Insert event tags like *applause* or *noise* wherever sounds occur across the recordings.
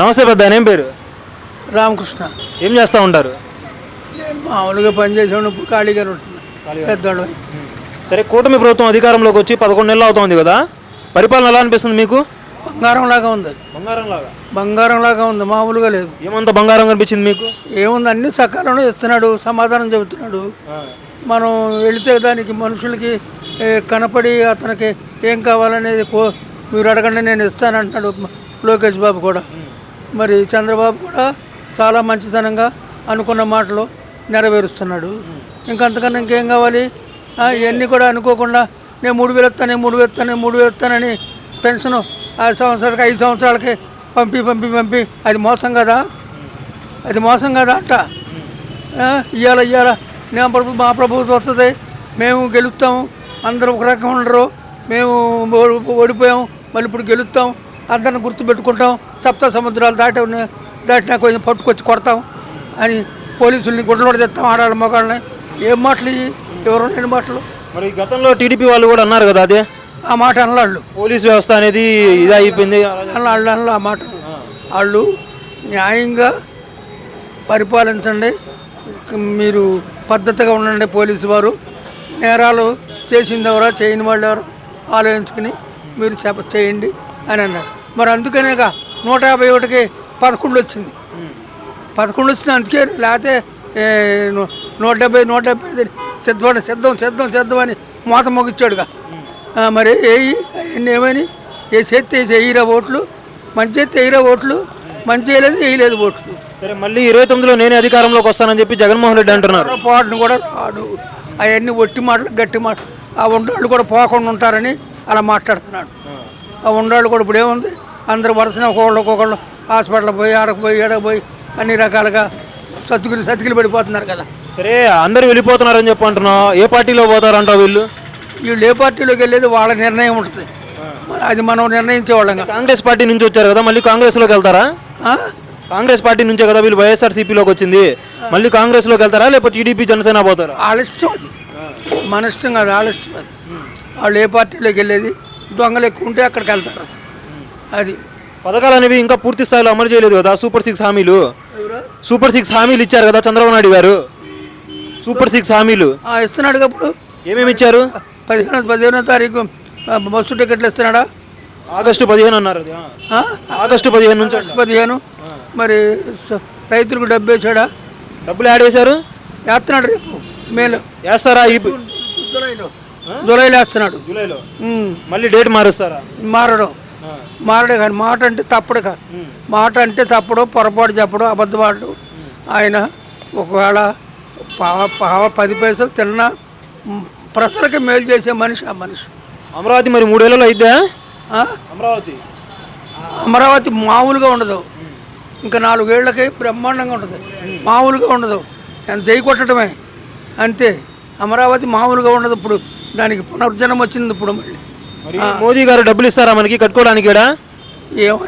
నమస్తే పెద్ద ఆయన ఏం పేరు? రామకృష్ణ. ఏం చేస్తూ ఉంటారు? నేను మామూలుగా పనిచేసేవాడు ఇప్పుడు ఖాళీగానే ఉంటున్నా. పెద్దవాడు సరే కూటమి ప్రభుత్వం అధికారంలోకి వచ్చి పదకొండు నెలలు అవుతోంది కదా? పరిపాలన ఎలా అనిపిస్తుంది మీకు? బంగారం లాగా ఉంది. బంగారం లాగా? బంగారం లాగా ఉంది మామూలుగా లేదు. ఏమంత బంగారం కనిపించింది మీకు? ఏముంది అన్ని సకాలంలో ఇస్తున్నాడు సమాధానం చెబుతున్నాడు. మనం వెళితే దానికి మనుషులకి కనపడి అతనికి ఏం కావాలనేది కో మీరు అడగండి నేను ఇస్తానంటున్నాడు లోకేష్ బాబు కూడా. మరి చంద్రబాబు కూడా చాలా మంచితనంగా అనుకున్న మాటలు నెరవేరుస్తున్నాడు. ఇంకంతకన్నా ఇంకేం కావాలి? ఇవన్నీ కూడా అనుకోకుండా నేను మూడు వేలు ఇస్తాను మూడు వేలు ఇస్తాను మూడు వేలు ఇస్తానని పెన్షన్ ఐదు సంవత్సరాలకి ఐదు సంవత్సరాలకి పంపి పంపి పంపి అది మోసం కదా? అది మోసం కదా అంట. ఇవాళ ఇవాళ నేను ప్రభు మా ప్రభుత్వం వస్తుంది మేము గెలుస్తాము అందరూ ఒక రకం ఉండరు. మేము ఓడి- ఓడిపోయాం మళ్ళీ ఇప్పుడు గెలుస్తాం అందరిని గుర్తుపెట్టుకుంటాం సప్త సముద్రాలు దాటి దాటినా కొంచెం పట్టుకొచ్చి కొడతాం అని పోలీసుల్ని గుడ్డలోడి తెస్తాం ఆడాళ్ళ మగాళ్ళని. ఏం మాటలు ఎవరు లేని మాటలు? మరి గతంలో టీడీపీ వాళ్ళు కూడా అన్నారు కదా అదే? ఆ మాట అనలాళ్ళు. పోలీస్ వ్యవస్థ అనేది ఇది అయిపోయింది వాళ్ళు అనలా ఆ మాట. వాళ్ళు న్యాయంగా పరిపాలించండి. మీరు పద్ధతిగా ఉండండి పోలీసు వారు. నేరాలు చేసింది ఎవరో చేయని వాళ్ళు ఎవరు ఆలోచించుకుని మీరు చేయండి అని అన్నారు. మరి అందుకనేగా నూట యాభై ఒకటికి పదకొండు వచ్చింది పదకొండు వచ్చింది అందుకే లేకపోతే నూట డెబ్బై నూట డెబ్బై ఐదు సిద్ధం సిద్ధం సిద్ధం సిద్ధం అని మూత మొగిచ్చాడుగా. మరి ఏయి అవన్నీ ఏమని ఏ చేస్తే వేయరా ఓట్లు? మంచి చేస్తే వేయరా ఓట్లు? మంచి చేయలేదు వేయలేదు ఓట్లు. సరే మళ్ళీ ఇరవై తొమ్మిదిలో నేనే అధికారంలోకి వస్తానని చెప్పి జగన్మోహన్ రెడ్డి అంటున్నారు. పొరపాటును కూడా రాడు. అవన్నీ ఒట్టి మాటలు గట్టి మాటలు. ఆ ఉండవాళ్ళు కూడా పోకుండా ఉంటారని అలా మాట్లాడుతున్నాడు. ఆ. ఉండవాళ్ళు కూడా ఇప్పుడు ఏముంది అందరు వరుసన ఒకళ్ళు ఒక్కొక్కళ్ళు హాస్పిటల్ పోయి ఆడకు పోయి ఏడకు పోయి అన్ని రకాలుగా సతుకులు సతికిలు పడిపోతున్నారు కదా. సరే అందరూ వెళ్ళిపోతున్నారని చెప్పి అంటున్నావు. ఏ పార్టీలో పోతారంటావు వీళ్ళు? వీళ్ళు ఏ పార్టీలోకి వెళ్ళేది వాళ్ళ నిర్ణయం ఉంటుంది. అది మనం నిర్ణయించేవాళ్ళం కదా. కాంగ్రెస్ పార్టీ నుంచి వచ్చారు కదా మళ్ళీ కాంగ్రెస్లోకి వెళ్తారా? కాంగ్రెస్ పార్టీ నుంచే కదా వీళ్ళు వైఎస్ఆర్సీపీలోకి వచ్చింది. మళ్ళీ కాంగ్రెస్లోకి వెళ్తారా లేకపోతే టీడీపీ జనసేన పోతారా? వాళ్ళ ఇష్టం అది. మన ఇష్టం కాదు వాళ్ళ ఇష్టం అది. వాళ్ళు ఏ పార్టీలోకి వెళ్ళేది దొంగలు ఎక్కువ ఉంటే అక్కడికి వెళ్తారు. అది పథకాలు అనేవి ఇంకా పూర్తి స్థాయిలో అమలు చేయలేదు కదా. సూపర్ సిక్స్ హామీలు. సూపర్ సిక్స్ హామీలు ఇచ్చారు కదా చంద్రబాబు నాయుడు గారు. సూపర్ సిక్స్ హామీలు. ఇస్తున్నాడు అప్పుడు. ఏమేమి ఇచ్చారు? పదిహేను పదిహేనో తారీఖు బస్సు టికెట్లు ఇస్తున్నాడా? ఆగస్టు పదిహేను అన్నారు? ఆగస్టు పదిహేను నుంచి పదిహేను. మరి రైతులకు డబ్బు వేసాడా? డబ్బులు యాడ్ చేశారు? వేస్తున్నాడు రేపు మేలు. వేస్తారా జూలైలో. జూలైలో వేస్తున్నాడు. జూలైలో. మళ్ళీ డేట్ మారుస్తారా? మారడం. మారడే కానీ మాట అంటే తప్పుడు కాదు. మాట అంటే తప్పుడు పొరపాటు చెప్పడం అబద్ధమాడు ఆయన ఒకవేళ పా- పా- పది పైసలు తిన్నా ప్రజలకి మేలు చేసే మనిషి ఆ మనిషి. అమరావతి మరి మూడేళ్ళలో అయిద్దా? అమరావతి. అమరావతి మామూలుగా ఉండదు. ఇంకా నాలుగేళ్ళకి బ్రహ్మాండంగా ఉంటుంది మామూలుగా ఉండదు. జై కొట్టడమే. అంతే. అమరావతి మామూలుగా ఉండదు ఇప్పుడు. దానికి పునర్జనం వచ్చింది ఇప్పుడు మళ్ళీ. మోదీ గారు డబ్బులు ఇస్తారా మనకి కట్టుకోవడానికి ఈడ? ఏమో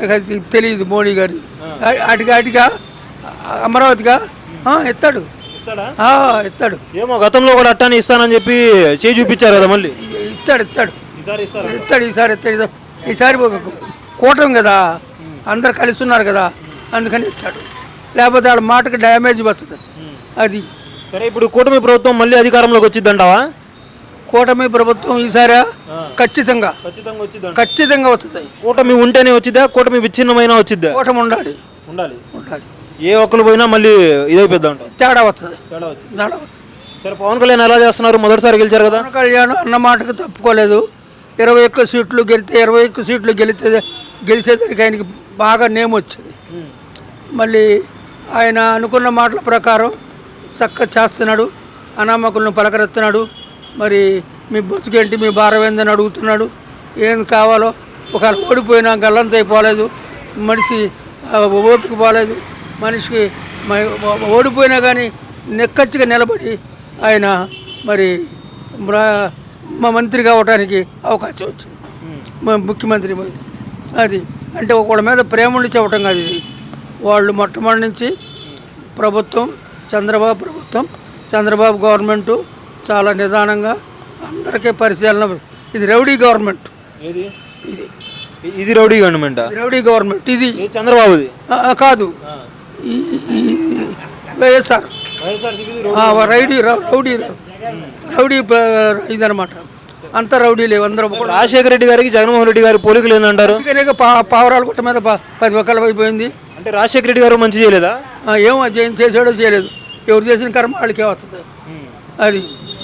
తెలియదు మోడీ గారి. అటుగా అటుగా అమరావతిగా ఎత్తాడు. ఎత్తాడు. ఏమో గతంలో కూడా అట్టానే ఇస్తానని చెప్పి చేయి చూపించారు కదా మళ్ళీ. ఇస్తాడు ఇస్తాడు ఇస్తాడు ఈసారి ఇస్తాడు. ఈసారి కూటమి కదా. అందరు కలిసి ఉన్నారు కదా. అందుకని ఇస్తాడు. లేకపోతే వాళ్ళ మాటకి డ్యామేజ్ వస్తుంది. అది. సరే ఇప్పుడు కూటమి ప్రభుత్వం మళ్ళీ అధికారంలోకి వచ్చిందంటావా? కూటమి ప్రభుత్వం ఈసారి? ఖచ్చితంగా. ఖచ్చితంగా ఖచ్చితంగా వస్తుంది. కూటమి ఉంటేనే వచ్చిద్దా? కూటమి విచ్ఛిన్నమైన వచ్చిద్దా? కూటమి ఉండాలి. ఉండాలి. ఉండాలి. ఏ ఒక్కరు పోయినా మళ్ళీ ఇదైపోద్దా అంట తేడా వస్తుంది. తేడా వచ్చింది. తేడా వస్తుంది. సరే పవన్ కళ్యాణ్ ఎలా చేస్తున్నారు? మొదటిసారి గెలిచారు కదా? పవన్ కళ్యాణ్ అన్న మాటకు తప్పుకోలేదు. ఇరవై ఒక్క సీట్లు గెలితే ఇరవై ఒక్క సీట్లు గెలితే గెలిచేదానికి ఆయనకి బాగా నేమ్ వచ్చింది. మళ్ళీ ఆయన అనుకున్న మాటల ప్రకారం చక్క చేస్తున్నాడు. అనామకులను పలకరెత్తున్నాడు మరి మీ బతుకేంటి? మీ భారం ఏందని అడుగుతున్నాడు. ఏం కావాలో? ఒకవేళ ఓడిపోయినా గల్లంత అయిపోలేదు మనిషి ఆ, ఓపిక పోలేదు. మనిషికి ఓడిపోయినా కానీ నెక్కచ్చిగా నిలబడి ఆయన మరి మా మంత్రి కావడానికి అవకాశం వచ్చింది. ముఖ్యమంత్రి అది అంటే ఒకళ్ళ మీద ప్రేమ ఉండి చెప్పటం కాదు ఇది. వాళ్ళు మొట్టమొదటి నుంచి ప్రభుత్వం చంద్రబాబు ప్రభుత్వం చంద్రబాబు గవర్నమెంటు చాలా నిదానంగా అందరికీ పరిశీలన ఇది రౌడీ గవర్నమెంట్. ఏది? ఇది. ఇది రౌడీ గవర్నమెంట్? Rowdy government. ఇది చంద్రబాబుది? ఆ, కాదు. వైఎస్ఆర్. రౌడీ రౌడీ రౌడీ ఇదనమాట అంత రౌడీలే అందరం కూడా రాజశేఖర రెడ్డి గారికి జగన్మోహన్ రెడ్డి గారి పోలికలు పా పావురాల గుట్ట మీద పది ఒక్కలు అయిపోయింది అంటే రాజశేఖర రెడ్డి గారు మంచి చేయలేదా? ఏమో చేసాడో చేయలేదు. ఎవరు చేసిన కర్మ వాళ్ళకే వస్తుంది అది.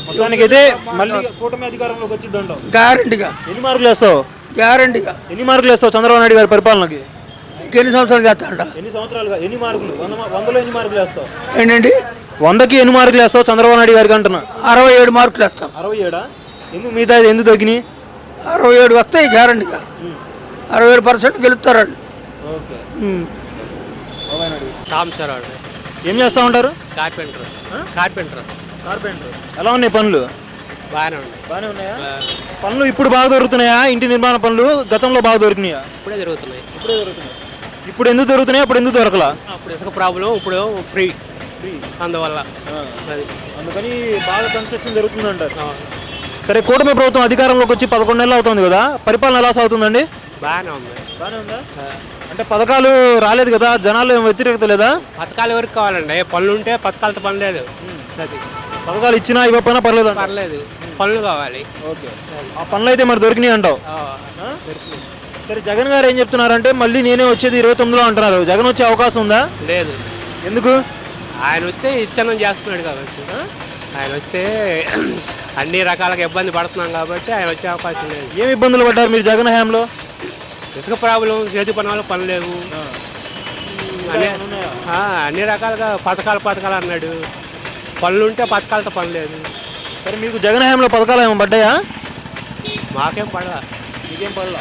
మొత్తానికైతే మళ్ళీ కూటమి అధికారంలోకి వచ్చింది అంటావు గ్యారంటీగా. ఎన్ని మార్కులు వేస్తావు? గ్యారంటీగా. ఎన్ని మార్కులు వేస్తావు చంద్రబాబు నాయుడు గారి పరిపాలనకి? ఎన్ని సంవత్సరాలు చేస్తాడ ఎన్ని సంవత్సరాలుగా? ఎన్ని మార్కులు? వంద వందలో ఎన్ని మార్కులు వేస్తావు? ఏంటండి? వందకి ఎన్ని మార్కులు వేస్తావు చంద్రబాబు నాయుడు గారికి అంటున్నా? అరవై ఏడు మార్కులు వేస్తాం. అరవై ఏడా? ఎందుకు మిగతా ఎందుకు తగ్గినాయి? అరవై ఏడు వస్తాయి గ్యారంటీగా. అరవై ఏడు పర్సెంట్ గెలుస్తారండి. ఓకే. ఉమ్. రామచరాడు ఏం చేస్తా ఉంటారు? కార్పెంటర్. కార్పెంటర్. కార్పెంటర్. ఎలా ఉన్నాయి పనులు? బాగానే ఉన్నాయా. పనులు ఇప్పుడు బాగా దొరుకుతున్నాయా? ఇంటి నిర్మాణ పనులు గతంలో బాగా దొరికినాయా? ఇప్పుడే జరుగుతున్నాయి. ఇప్పుడే దొరుకుతున్నాయి. ఇప్పుడు ఎందుకు దొరుకుతున్నాయి? అప్పుడు ఎందుకు దొరకలా? అప్పుడు ఇసుక ప్రాబ్లం ఇప్పుడు ఫ్రీ. అందువల్ల. అది. అందుకని బాగా కన్స్ట్రక్షన్ జరుగుతుంది అంటారు సరే కూటమి ప్రభుత్వం అధికారంలోకి వచ్చి పదకొండు నెలలు అవుతుంది కదా? పరిపాలన ఎలా సాగుతుందండి? బాగానే ఉంది. బాగానే ఉందా? అంటే పథకాలు రాలేదు కదా? జనాలు ఏం వ్యతిరేకత లేదా? పథకాలు ఎవరికి కావాలండి? పనులు ఉంటే పథకాలతో పని లేదు. అది. పథకాలు ఇచ్చినా ఇవ్వకపోయినా పర్లేదు. పర్లేదు. పనులు కావాలి. ఓకే. ఆ పనులు అయితే మరి దొరికినాయి అంటావు? ఆ, సరే జగన్ గారు ఏం చెప్తున్నారంటే మళ్ళీ నేనే వచ్చేది ఇరవై తొమ్మిదిలో అంటున్నారు. జగన్ వచ్చే అవకాశం ఉందా? లేదు. ఎందుకు? ఆయన వస్తే ఇచ్చనం చేస్తున్నాడు కాబట్టి ఆయన వస్తే *clears throat* అన్ని రకాలుగా ఇబ్బంది పడుతున్నాం కాబట్టి ఆయన వచ్చే అవకాశం లేదు. ఏం ఇబ్బందులు పడ్డారు మీరు జగన్ హయాంలో? ఇసుక ప్రాబ్లం చేతి పనులు పని లేవు. అన్ని ఆ, అన్ని రకాలుగా పథకాలు పథకాలు అన్నాడు. పనులు ఉంటే పథకాలతో పని లేదు. సరే మీకు జగన్ హయాంలో పథకాలు ఏమైనా పడ్డాయా? మాకేం పడవ మీకేం పడలా.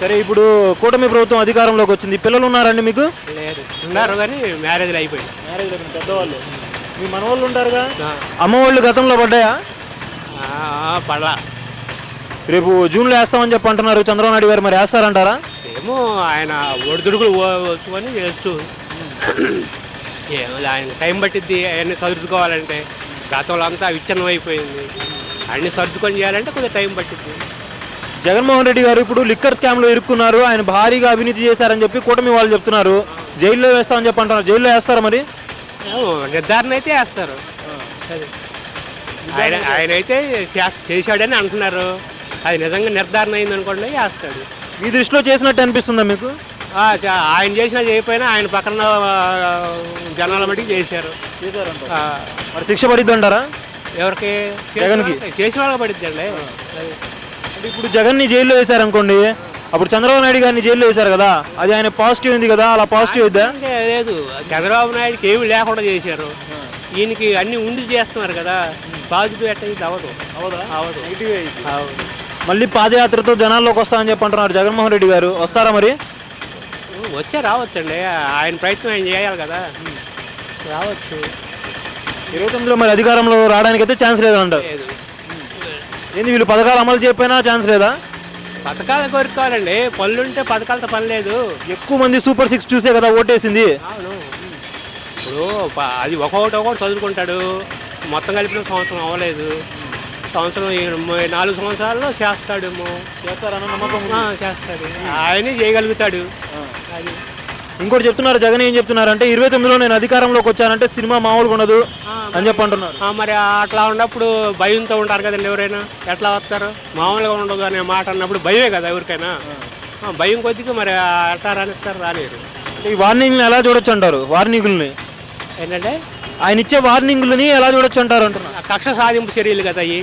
సరే ఇప్పుడు కూటమి ప్రభుత్వం అధికారంలోకి వచ్చింది. పిల్లలు ఉన్నారండి మీకు? లేదు. ఉన్నారు కానీ మ్యారేజ్లు అయిపోయింది మ్యారేజ్ పెద్దవాళ్ళు. మీ మనవాళ్ళు ఉంటారుగా? ఆ, అమ్మ వాళ్ళు గతంలో పడ్డాయా? ఆ, పడలా. రేపు జూన్లో వేస్తామని చెప్పి అంటున్నారు చంద్రబాబు నాయుడు గారు. మరి వేస్తారంటారా? ఏమో ఆయన ఒడిదుడుకులు వచ్చుకొని చేస్తూ ఏమో ఆయన టైం పట్టిద్ది అవన్నీ సర్దుకోవాలంటే. గతంలో అంతా విచ్ఛిన్నం అయిపోయింది అన్ని సర్దుకొని చేయాలంటే కొద్దిగా టైం పట్టిద్ది. జగన్మోహన్ రెడ్డి గారు ఇప్పుడు లిక్కర్ స్కామ్లో ఇరుక్కున్నారు. ఆయన భారీగా అవినీతి చేశారని చెప్పి కూటమి వాళ్ళు చెప్తున్నారు. జైల్లో వేస్తామని చెప్పి అంటున్నారు. జైల్లో వేస్తారా మరి? ఏమో నిర్ధారణ అయితే వేస్తారు. అది ఆయన ఆయన అయితే చేస్- చేశాడని అంటున్నారు. అది నిజంగా నిర్ధారణ అయింది అనుకోండి వేస్తాడు. మీ దృష్టిలో చేసినట్టు అనిపిస్తుందా మీకు? ఆయన చేసినా చేయకపోయినా ఆయన పక్కన జనాల మటుకు చేశారు. మరి శిక్ష పడిద్ది అంటారా? ఎవరికి? జగన్కి. చేసిన వాళ్ళకి పడిద్దండి. అది. అంటే ఇప్పుడు జగన్ని జైల్లో వేశారనుకోండి అప్పుడు చంద్రబాబు నాయుడు గారిని జైల్లో వేశారు కదా అది ఆయన పాజిటివ్ ఉంది కదా అలా పాజిటివ్ అంటే లేదు చంద్రబాబు నాయుడుకి ఏమి లేకుండా చేశారు. ఈయనకి అన్ని ఉండి చేస్తున్నారు కదా పాజిటివ్ ఎట్ట ఇది అవ్వదు. అవదు అవును మళ్ళీ పాదయాత్రతో జనాల్లోకి వస్తామని చెప్పి అంటున్నారు జగన్మోహన్ రెడ్డి గారు. వస్తారా మరి? వచ్చే రావచ్చండి. ఆయన ప్రయత్నం ఆయన చేయాలి కదా. రావచ్చు. ఇరవై తొమ్మిదిలో మరి అధికారంలో రావడానికి అయితే ఛాన్స్ లేదంటారు లేదు. ఏంది వీళ్ళు పథకాలు అమలు చేయకపోయినా ఛాన్స్ లేదా? పథకాలు కోరుకోవాలండి. పనులు ఉంటే పథకాలతో పని లేదు. ఎక్కువ మంది సూపర్ సిక్స్ చూసే కదా ఓటేసింది. అవును. ఇప్పుడు ప- అది ఒక్కొక్కటి ఒక్కొక్కటి చదువుకుంటాడు. మొత్తం కలిపిన సంవత్సరం అవ్వలేదు. సంవత్సరం ఈ మ- నాలుగు సంవత్సరాల్లో చేస్తాడేమో. చేస్తారన్న నమ్మకం ఆ, చేస్తాడు. ఆయనే చేయగలుగుతాడు. ఇంకోటి చెప్తున్నారు జగన్ ఏం చెప్తున్నారు అంటే ఇరవై తొమ్మిదిలో నేను అధికారంలోకి వచ్చానంటే సినిమా మామూలుగా ఉండదు అని చెప్పి అంటున్నారు. ఆ, మరి అట్లా ఉన్నప్పుడు భయంతో ఉంటారు కదండి ఎవరైనా? ఎట్లా వస్తారు? మామూలుగా ఉండదు అనే మాట అన్నప్పుడు భయమే కదా ఎవరికైనా? ఆ, భయం కొద్దిగా మరి అట్లా రానిస్తారు రానిరు ఈ వార్నింగ్ని ఎలా చూడొచ్చు అంటారు? వార్నింగుల్ని? ఏంటంటే? ఆయన ఇచ్చే వార్నింగులని ఎలా చూడొచ్చు అంటారు అంటున్నారు? ఆ కక్ష సాధింపు చర్యలు కదా అవి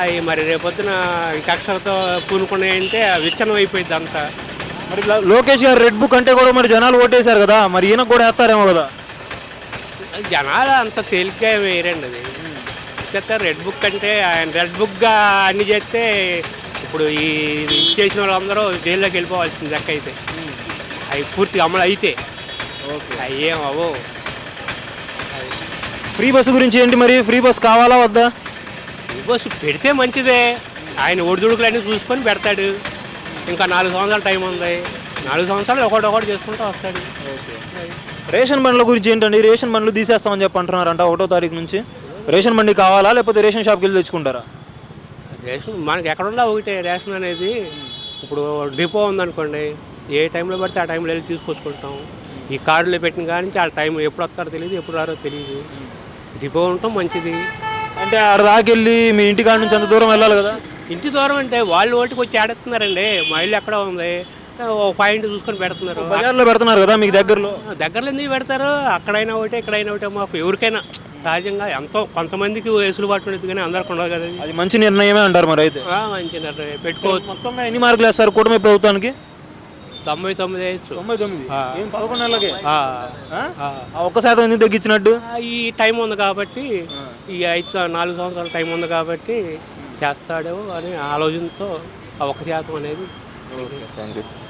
అవి మరి రేపొద్దున ఈ కక్షలతో పూనుకున్నాయి అంటే విచ్ఛనం అయిపోయింది అంతా. మరి లోకేష్ గారు రెడ్ బుక్ అంటే కూడా మరి జనాలు ఓటేశారు కదా మరి ఈయన కూడా వేస్తారేమో కదా. జనాలు అంత తేలిగ్గా వేయరండి అది. చెప్తే రెడ్ బుక్ అంటే ఆయన రెడ్ బుక్గా అన్ని చేస్తే ఇప్పుడు ఈ చేసిన వాళ్ళందరూ జైల్లోకి వెళ్ళిపోవాల్సింది లెక్క అయితే. అవి పూర్తిగా అమలు అయితే. ఏం అవ్వవు. ఫ్రీ బస్సు గురించి ఏంటి మరి? ఫ్రీ బస్ కావాలా వద్దా? ఈ బస్సు పెడితే మంచిదే. ఆయన ఒడిదుడుకులన్నీ చూసుకొని పెడతాడు. ఇంకా నాలుగు సంవత్సరాలు టైం ఉంది. నాలుగు సంవత్సరాలు ఒకటి ఒకటి చేసుకుంటూ వస్తాడు. రేషన్ బండ్ల గురించి ఏంటండి? రేషన్ బండ్లు తీసేస్తామని చెప్పి అంటున్నారంట ఒకటో తారీఖు నుంచి. రేషన్ బండి కావాలా? లేకపోతే రేషన్ షాప్కి వెళ్ళి తెచ్చుకుంటారా? రేషన్ మనకి ఎక్కడున్నా ఒకటే రేషన్ అనేది. ఇప్పుడు డిపో ఉందనుకోండి ఏ టైంలో పడితే ఆ టైంలో వెళ్ళి తీసుకొచ్చుకుంటాం. ఈ కార్డులో పెట్టిన కాడి నుంచి ఆ టైం ఎప్పుడు వస్తారో తెలియదు ఎప్పుడు రారో తెలియదు డిపో ఉండటం మంచిది. అంటే ఆడ దాకెళ్ళి మీ ఇంటి కాడ నుంచి అంత దూరం వెళ్ళాలి కదా? ఇంటి దూరం అంటే వాళ్ళు ఓటికి వచ్చి ఆడేస్తున్నారండి. మా ఇల్లు ఎక్కడ ఉంది? ఓ పాయింట్ చూసుకొని పెడుతున్నారు. బజార్లో పెడుతున్నారు కదా మీకు దగ్గరలో? దగ్గరలో ఎందుకు పెడతారు? అక్కడైనా ఒకటే ఇక్కడైనా ఒకటే. మాకు ఎవరికైనా సహజంగా ఎంతో కొంతమందికి వెసులుబాటు ఉండదు కానీ అందరికి ఉండదు కదా అది. మంచి నిర్ణయమే అంటారు మరి అయితే. మంచి నిర్ణయం. పెట్టుకోవచ్చు. మొత్తంగా ఎన్ని మార్కులు వేస్తారు కూటమి ప్రభుత్వానికి? తొంభై తొమ్మిది వేయచ్చు. తొంభై తొమ్మిది? పదకొండు నెలలకి? ఒక్క శాతం ఎందుకు తగ్గించినట్టు? ఈ టైం ఉంది కాబట్టి ఈ ఐదు నాలుగు సంవత్సరాల టైం ఉంది కాబట్టి చేస్తాడో అనే ఆలోచనతో అవకాశం ఒక శాతం అనేది థ్యాంక్ యూ